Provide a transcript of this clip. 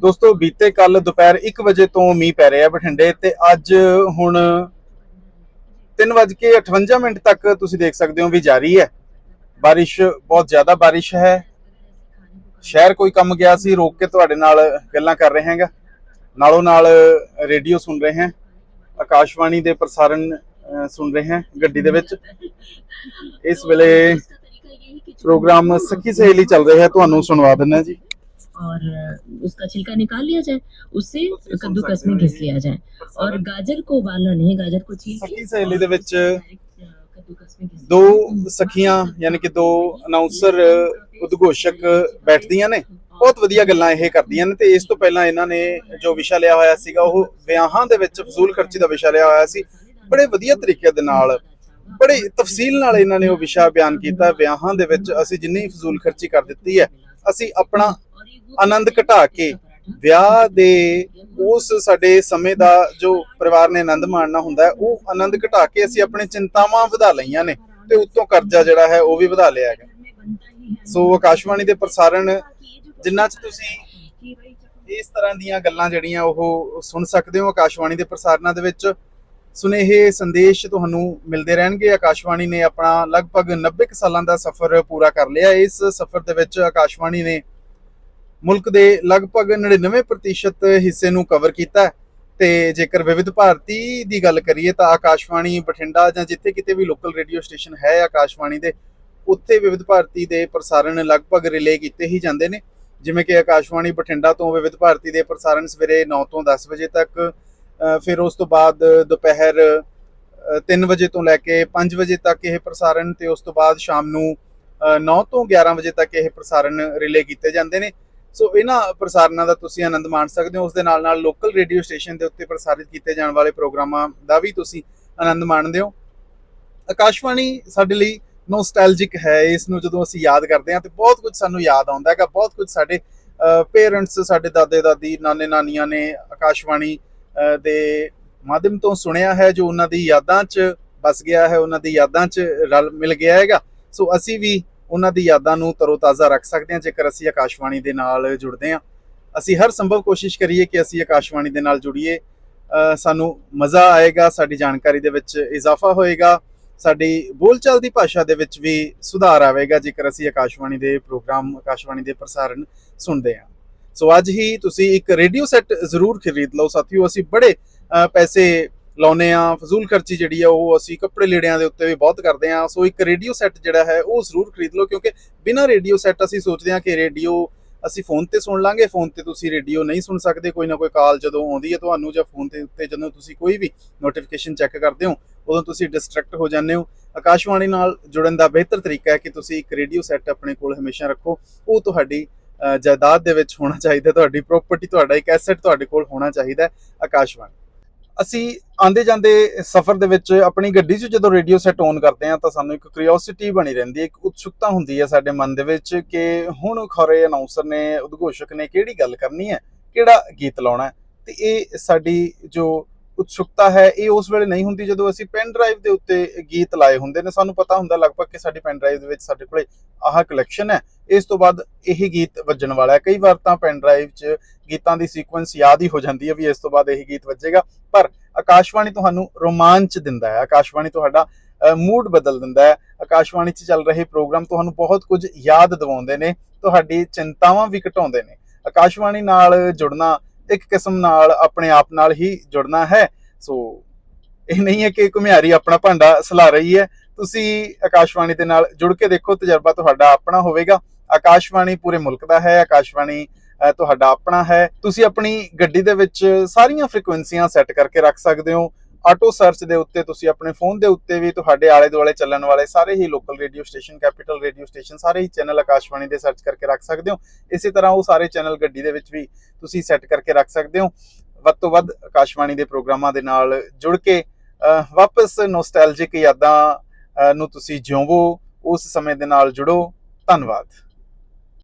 ਦੋਸਤੋ, ਬੀਤੇ ਕੱਲ ਦੁਪਹਿਰ 1 ਵਜੇ ਤੋਂ ਮੀਂਹ ਪੈ ਰਿਹਾ ਬਠਿੰਡੇ ਤੇ ਅੱਜ ਹੁਣ 3:58 ਮਿੰਟ ਤੱਕ ਤੁਸੀਂ ਦੇਖ ਸਕਦੇ ਹੋ ਵੀ ਜਾਰੀ ਹੈ। ਬਾਰਿਸ਼, ਬਹੁਤ ਜ਼ਿਆਦਾ ਬਾਰਿਸ਼ ਹੈ। ਸ਼ਹਿਰ ਕੋਈ ਕੰਮ ਗਿਆ ਸੀ, ਰੋਕ ਕੇ ਤੁਹਾਡੇ ਨਾਲ ਗੱਲਾਂ ਕਰ ਰਹੇ ਹਾਂਗਾ। ਨਾਲੋਂ ਨਾਲ ਰੇਡੀਓ ਸੁਣ ਰਹੇ ਹਾਂ, ਆਕਾਸ਼ਵਾਣੀ ਦੇ ਪ੍ਰਸਾਰਣ ਸੁਣ ਰਹੇ ਹਾਂ ਗੱਡੀ ਦੇ ਵਿੱਚ। ਇਸ ਵੇਲੇ ਪ੍ਰੋਗਰਾਮ ਸਖੀ ਸਹੇਲੀ ਚੱਲ ਰਿਹਾ ਹੈ ਤੁਹਾਨੂੰ ਸੁਣਵਾ ਦਿੰਦਾ ਜੀ। और उसका छिलका निकाल लिया जाए उससे कद्दूकस में घिस लिया जाए और गाजर को उबालना नहीं है गाजर को छील के ਸਖੀ ਸਹੇਲੀ ਦੇ ਵਿੱਚ कद्दूकस में घिस ਦੋ ਸਖੀਆਂ ਯਾਨੀ ਕਿ ਦੋ ਅਨਾਉਂਸਰ ਉਦਘੋਸ਼ਕ ਬੈਠਦੀਆਂ ਨੇ ਬਹੁਤ ਵਧੀਆ ਗੱਲਾਂ ਇਹ ਕਰਦੀਆਂ ਨੇ ਤੇ ਇਸ ਤੋਂ ਪਹਿਲਾਂ ਇਹਨਾਂ ਨੇ ਜੋ ਵਿਸ਼ਾ ਲਿਆ ਹੋਇਆ ਸੀਗਾ ਉਹ ਵਿਆਹਾਂ ਦੇ ਵਿੱਚ ਫਜ਼ੂਲ ਖਰਚੀ ਦਾ ਵਿਸ਼ਾ ਲਿਆ ਹੋਇਆ ਸੀ ਬੜੇ ਵਧੀਆ ਤਰੀਕੇ ਦੇ ਨਾਲ ਬੜੇ ਤਫਸੀਲ ਨਾਲ ਇਹਨਾਂ ਨੇ ਉਹ ਵਿਸ਼ਾ ਬਿਆਨ ਕੀਤਾ ਵਿਆਹਾਂ ਦੇ ਵਿੱਚ ਅਸੀਂ ਜਿੰਨੀ ਫਜ਼ੂਲ ਖਰਚੀ ਕਰ ਦਿੱਤੀ ਹੈ ਅਸੀਂ ਆਪਣਾ ਆਨੰਦ ਘਟਾ ਕੇ ਵਿਆਹ ਦੇ ਉਸ ਸਾਡੇ ਸਮੇਂ ਦਾ ਜੋ ਪਰਿਵਾਰ ਨੇ ਆਨੰਦ ਮਾਣਨਾ ਹੁੰਦਾ ਉਹ ਆਨੰਦ ਘਟਾ ਕੇ ਅਸੀਂ ਆਪਣੇ ਚਿੰਤਾਵਾਂ ਵਧਾ ਲਈਆਂ ਨੇ ਤੇ ਉੱਤੋਂ ਕਰਜ਼ਾ ਜਿਹੜਾ ਹੈ, ਉਹ ਵੀ ਵਧਾ ਲਿਆ ਹੈਗਾ। ਸੋ ਆਕਾਸ਼ਵਾਣੀ ਦੇ ਪ੍ਰਸਾਰਣ, ਜਿੰਨਾ ਚ ਤੁਸੀਂ ਇਸ ਤਰ੍ਹਾਂ ਦੀਆਂ ਗੱਲਾਂ ਜਿਹੜੀਆਂ ਉਹ ਸੁਣ ਸਕਦੇ ਹੋ ਆਕਾਸ਼ਵਾਣੀ ਦੇ ਪ੍ਰਸਾਰਣਾਂ ਦੇ ਵਿੱਚ, ਸੁਨੇਹੇ, ਸੰਦੇਸ਼ ਤੁਹਾਨੂੰ ਮਿਲਦੇ ਰਹਿਣਗੇ। ਆਕਾਸ਼ਵਾਣੀ ਨੇ ਆਪਣਾ ਲਗਭਗ 90 ਕੁ ਸਾਲਾਂ ਦਾ ਸਫ਼ਰ ਪੂਰਾ ਕਰ ਲਿਆ। ਇਸ ਸਫ਼ਰ ਦੇ ਵਿੱਚ ਆਕਾਸ਼ਵਾਣੀ ਨੇ ਮੁਲਕ ਦੇ ਲਗਭਗ 99% ਹਿੱਸੇ ਨੂੰ ਕਵਰ ਕੀਤਾ ਹੈ। ਤੇ ਜੇਕਰ ਵਿਵਿਧ ਭਾਰਤੀ ਦੀ ਗੱਲ ਕਰੀਏ ਤਾਂ ਆਕਾਸ਼ਵਾਣੀ ਬਠਿੰਡਾ ਜਾਂ ਜਿੱਥੇ ਕਿਤੇ ਵੀ ਲੋਕਲ ਰੇਡੀਓ ਸਟੇਸ਼ਨ ਹੈ ਆਕਾਸ਼ਵਾਣੀ ਦੇ, ਉੱਥੇ ਵਿਵਿਧ ਭਾਰਤੀ ਦੇ ਪ੍ਰਸਾਰਣ ਲਗਭਗ ਰਿਲੇ ਕੀਤੇ ਹੀ ਜਾਂਦੇ ਨੇ। ਜਿਵੇਂ ਕਿ ਆਕਾਸ਼ਵਾਣੀ ਬਠਿੰਡਾ ਤੋਂ ਵਿਵਿਧ ਭਾਰਤੀ ਦੇ ਪ੍ਰਸਾਰਣ ਸਵੇਰੇ 9 ਤੋਂ 10 ਵਜੇ ਤੱਕ ਫਿਰ ਉਸ ਤੋਂ ਬਾਅਦ ਦੁਪਹਿਰ 3 ਵਜੇ ਤੋਂ ਲੈ ਕੇ 5 ਵਜੇ ਤੱਕ ਇਹ ਪ੍ਰਸਾਰਣ ਤੇ ਉਸ ਤੋਂ ਬਾਅਦ ਸ਼ਾਮ ਨੂੰ 9 ਤੋਂ 11 ਵਜੇ ਤੱਕ ਇਹ ਪ੍ਰਸਾਰਣ ਰਿਲੇ ਕੀਤੇ ਜਾਂਦੇ ਨੇ। ਸੋ ਇਹਨਾਂ ਪ੍ਰਸਾਰਣਾਂ ਦਾ ਤੁਸੀਂ ਆਨੰਦ ਮਾਣ ਸਕਦੇ ਹੋ ਉਸ ਦੇ ਨਾਲ ਨਾਲ ਲੋਕਲ ਰੇਡੀਓ ਸਟੇਸ਼ਨ ਦੇ ਉੱਤੇ ਪ੍ਰਸਾਰਿਤ ਕੀਤੇ ਜਾਣ ਵਾਲੇ ਪ੍ਰੋਗਰਾਮਾਂ ਦਾ ਵੀ ਤੁਸੀਂ ਆਨੰਦ ਮਾਣਦੇ ਹੋ। ਆਕਾਸ਼ਵਾਣੀ ਸਾਡੇ ਲਈ ਨੋਸਟੈਲਜਿਕ ਹੈ, ਇਸ ਨੂੰ ਜਦੋਂ ਅਸੀਂ ਯਾਦ ਕਰਦੇ ਹਾਂ ਤੇ ਬਹੁਤ ਕੁਝ ਸਾਨੂੰ ਯਾਦ ਆਉਂਦਾ ਹੈਗਾ, ਬਹੁਤ ਕੁਝ ਸਾਡੇ ਪੇਰੈਂਟਸ ਸਾਡੇ ਦਾਦੇ, ਦਾਦੀ, ਨਾਨੇ, ਨਾਨੀਆਂ ਨੇ ਆਕਾਸ਼ਵਾਣੀ ਦੇ ਮਾਧਿਅਮ ਤੋਂ ਸੁਣਿਆ ਹੈ, ਜੋ ਉਹਨਾਂ ਦੀ ਯਾਦਾਂ 'ਚ ਬਸ ਗਿਆ ਹੈ, ਉਹਨਾਂ ਦੀ ਯਾਦਾਂ 'ਚ ਰਲ ਮਿਲ ਗਿਆ ਹੈਗਾ। ਸੋ ਅਸੀਂ ਵੀ ਉਹਨਾਂ ਦੀ ਯਾਦਾਂ ਨੂੰ ਤਰੋਤਾਜ਼ਾ ਰੱਖ ਸਕਦੇ ਹਾਂ। ਜੇਕਰ ਅਸੀਂ ਆਕਾਸ਼ਵਾਣੀ ਦੇ ਨਾਲ ਜੁੜਦੇ ਹਾਂ, ਅਸੀਂ ਹਰ ਸੰਭਵ ਕੋਸ਼ਿਸ਼ ਕਰੀਏ ਕਿ ਅਸੀਂ ਆਕਾਸ਼ਵਾਣੀ ਦੇ ਨਾਲ ਜੁੜੀਏ। ਸਾਨੂੰ ਮਜ਼ਾ ਆਏਗਾ, ਸਾਡੀ ਜਾਣਕਾਰੀ ਦੇ ਵਿੱਚ ਇਜ਼ਾਫਾ ਹੋਏਗਾ, ਸਾਡੀ ਬੋਲਚਾਲ ਦੀ ਭਾਸ਼ਾ ਦੇ ਵਿੱਚ ਵੀ ਸੁਧਾਰ ਆਵੇਗਾ, ਜੇਕਰ ਅਸੀਂ ਆਕਾਸ਼ਵਾਣੀ ਦੇ ਪ੍ਰੋਗਰਾਮ, ਆਕਾਸ਼ਵਾਣੀ ਦੇ ਪ੍ਰਸਾਰਣ ਸੁਣਦੇ ਹਾਂ। ਸੋ ਅੱਜ ਹੀ ਤੁਸੀਂ ਇੱਕ ਰੇਡੀਓ ਸੈੱਟ ਜ਼ਰੂਰ ਖਰੀਦ ਲਓ। ਸਾਥੀਓ, ਅਸੀਂ ਬੜੇ ਪੈਸੇ ਲਾਉਨੇ ਆ ਫਜ਼ੂਲ ਖਰਚੀ ਜਿਹੜੀ ਆ, ਉਹ ਅਸੀਂ ਕੱਪੜੇ ਲੇੜਿਆਂ ਦੇ ਉੱਤੇ ਵੀ ਬਹੁਤ ਕਰਦੇ ਆ ਸੋ ਇੱਕ ਰੇਡੀਓ ਸੈੱਟ ਜਿਹੜਾ ਹੈ, ਉਹ ਜ਼ਰੂਰ ਖਰੀਦ ਲਓ, ਕਿਉਂਕਿ ਬਿਨਾਂ ਰੇਡੀਓ ਸੈੱਟ ਅਸੀਂ ਸੋਚਦੇ ਆ ਕਿ ਰੇਡੀਓ ਅਸੀਂ ਫੋਨ ਤੇ ਸੁਣ ਲਾਂਗੇ, ਫੋਨ ਤੇ ਤੁਸੀਂ ਰੇਡੀਓ ਨਹੀਂ ਸੁਣ ਸਕਦੇ। ਕੋਈ ਨਾ ਕੋਈ ਕਾਲ ਜਦੋਂ ਆਉਂਦੀ ਹੈ ਤੁਹਾਨੂੰ ਜਾਂ ਫੋਨ ਦੇ ਉੱਤੇ ਜਦੋਂ ਤੁਸੀਂ ਕੋਈ ਵੀ ਨੋਟੀਫਿਕੇਸ਼ਨ ਚੈੱਕ ਕਰਦੇ ਹੋ, ਉਦੋਂ ਤੁਸੀਂ ਡਿਸਟਰੈਕਟ ਹੋ ਜਾਂਦੇ ਹੋ। ਆਕਾਸ਼ਵਾਣੀ ਨਾਲ ਜੁੜਨ ਦਾ ਬਿਹਤਰ ਤਰੀਕਾ ਹੈ ਕਿ ਤੁਸੀਂ ਇੱਕ ਰੇਡੀਓ ਸੈੱਟ ਆਪਣੇ ਕੋਲ ਹਮੇਸ਼ਾ ਰੱਖੋ। ਉਹ ਤੁਹਾਡੀ ਜਾਇਦਾਦ ਦੇ ਵਿੱਚ ਹੋਣਾ ਚਾਹੀਦਾ, ਤੁਹਾਡੀ ਪ੍ਰਾਪਰਟੀ ਤੁਹਾਡਾ ਇੱਕ ਐਸੈਟ ਤੁਹਾਡੇ ਕੋਲ ਹੋਣਾ ਚਾਹੀਦਾ ਆਕਾਸ਼ਵਾਣੀ। ਅਸੀਂ ਆਂਦੇ ਜਾਂਦੇ ਸਫ਼ਰ ਦੇ ਵਿੱਚ ਆਪਣੀ ਗੱਡੀ 'ਚ ਜਦੋਂ ਰੇਡੀਓ ਸੈੱਟ ਔਨ ਕਰਦੇ ਆ ਤਾਂ ਸਾਨੂੰ ਇੱਕ ਕਿਉਰਿਓਸਿਟੀ ਬਣੀ ਰਹਿੰਦੀ ਹੈ, ਇੱਕ ਉਤਸੁਕਤਾ ਹੁੰਦੀ ਹੈ ਸਾਡੇ ਮਨ ਦੇ ਵਿੱਚ ਕਿ ਹੁਣ ਖਰੇ ਅਨਾਉਂਸਰ ਨੇ, ਉਦਘੋਸ਼ਕ ਨੇ ਕਿਹੜੀ ਗੱਲ ਕਰਨੀ ਹੈ, ਕਿਹੜਾ ਗੀਤ ਲਾਉਣਾ ਹੈ? ਤੇ ਇਹ ਸਾਡੀ ਜੋ ਉਤਸੁਕਤਾ ਹੈ, ਇਹ ਉਸ ਵੇਲੇ ਨਹੀਂ ਹੁੰਦੀ ਜਦੋਂ ਅਸੀਂ ਪੈਨ ਡਰਾਈਵ ਦੇ ਉੱਤੇ ਗੀਤ ਲਾਏ ਹੁੰਦੇ ਨੇ। ਸਾਨੂੰ ਪਤਾ ਹੁੰਦਾ ਲਗਭਗ ਕਿ ਸਾਡੀ ਪੈਨ ਡਰਾਈਵ ਦੇ ਵਿੱਚ ਸਾਡੇ ਕੋਲੇ ਆਹ ਕਲੈਕਸ਼ਨ ਹੈ। ਇਸ ਤੋਂ ਬਾਅਦ ਇਹ ਗੀਤ ਵੱਜਣ ਵਾਲਾ ਹੈ। ਕਈ ਵਾਰ ਤਾਂ ਪੈਨ ਡਰਾਈਵ 'ਚ ਗੀਤਾਂ ਦੀ ਸੀਕੁਐਂਸ ਯਾਦ ਹੀ ਹੋ ਜਾਂਦੀ ਹੈ ਵੀ ਇਸ ਤੋਂ ਬਾਅਦ ਇਹ ਗੀਤ ਵੱਜੇਗਾ। ਪਰ ਆਕਾਸ਼ਵਾਣੀ ਤੁਹਾਨੂੰ ਰੋਮਾਂਚ ਦਿੰਦਾ ਹੈ। ਆਕਾਸ਼ਵਾਣੀ ਤੁਹਾਡਾ ਮੂਡ ਬਦਲ ਦਿੰਦਾ ਹੈ। ਆਕਾਸ਼ਵਾਣੀ 'ਚ ਚੱਲ ਰਹੇ ਪ੍ਰੋਗਰਾਮ ਤੁਹਾਨੂੰ ਬਹੁਤ ਕੁਝ ਯਾਦ ਦਿਵਾਉਂਦੇ ਨੇ। ਤੁਹਾਡੀ ਚਿੰਤਾਵਾਂ ਵੀ ਘਟਾਉਂਦੇ ਨੇ। ਆਕਾਸ਼ਵਾਣੀ ਨਾਲ ਜੁੜਨਾ ਇੱਕ ਕਿਸਮ ਨਾਲ ਆਪਣੇ ਆਪ ਨਾਲ ਹੀ ਜੁੜਨਾ ਹੈ। ਸੋ, ਇਹ ਨਹੀਂ ਹੈ ਕਿ ਘੁਮਿਆਰੀ ਆਪਣਾ ਭਾਂਡਾ ਸਲਾ ਰਹੀ ਹੈ। ਤੁਸੀਂ ਆਕਾਸ਼ਵਾਣੀ ਦੇ ਨਾਲ ਜੁੜ ਕੇ ਦੇਖੋ। ਤਜਰਬਾ ਤੁਹਾਡਾ ਆਪਣਾ ਹੋਵੇਗਾ। ਆਕਾਸ਼ਵਾਣੀ ਪੂਰੇ ਮੁਲਕ ਦਾ ਹੈ, ਆਕਾਸ਼ਵਾਣੀ ਤੁਹਾਡਾ ਆਪਣਾ ਹੈ। ਤੁਸੀਂ ਆਪਣੀ ਗੱਡੀ ਦੇ ਵਿੱਚ ਸਾਰੀਆਂ ਫ੍ਰੀਕੁਐਂਸੀਆਂ ਸੈੱਟ ਕਰਕੇ ਰੱਖ ਸਕਦੇ ਹੋ। ਆਟੋ ਸਰਚ ਦੇ ਉੱਤੇ ਤੁਸੀਂ ਆਪਣੇ ਫੋਨ ਦੇ ਉੱਤੇ ਵੀ ਤੁਹਾਡੇ ਆਲੇ ਦੁਆਲੇ ਚੱਲਣ ਵਾਲੇ ਸਾਰੇ ਹੀ local radio station capital radio station ਸਾਰੇ ਹੀ ਚੈਨਲ ਆਕਾਸ਼ਵਾਣੀ ਦੇ ਸਰਚ ਕਰਕੇ ਰੱਖ ਸਕਦੇ ਹੋ। ਇਸੇ ਤਰ੍ਹਾਂ ਉਹ ਸਾਰੇ ਚੈਨਲ ਗੱਡੀ ਦੇ ਵਿੱਚ ਵੀ ਤੁਸੀਂ ਸੈੱਟ ਕਰਕੇ ਰੱਖ ਸਕਦੇ ਹੋ। ਵੱਧ ਤੋਂ ਵੱਧ ਆਕਾਸ਼ਵਾਣੀ ਦੇ ਪ੍ਰੋਗਰਾਮਾਂ ਦੇ ਨਾਲ ਜੁੜ ਕੇ ਵਾਪਸ ਨੋਸਟੈਲਜਿਕ ਯਾਦਾਂ ਨੂੰ ਤੁਸੀਂ ਜਿਉਂਵੋ। ਉਸ ਸਮੇਂ ਦੇ ਨਾਲ ਜੁੜੋ। ਧੰਨਵਾਦ।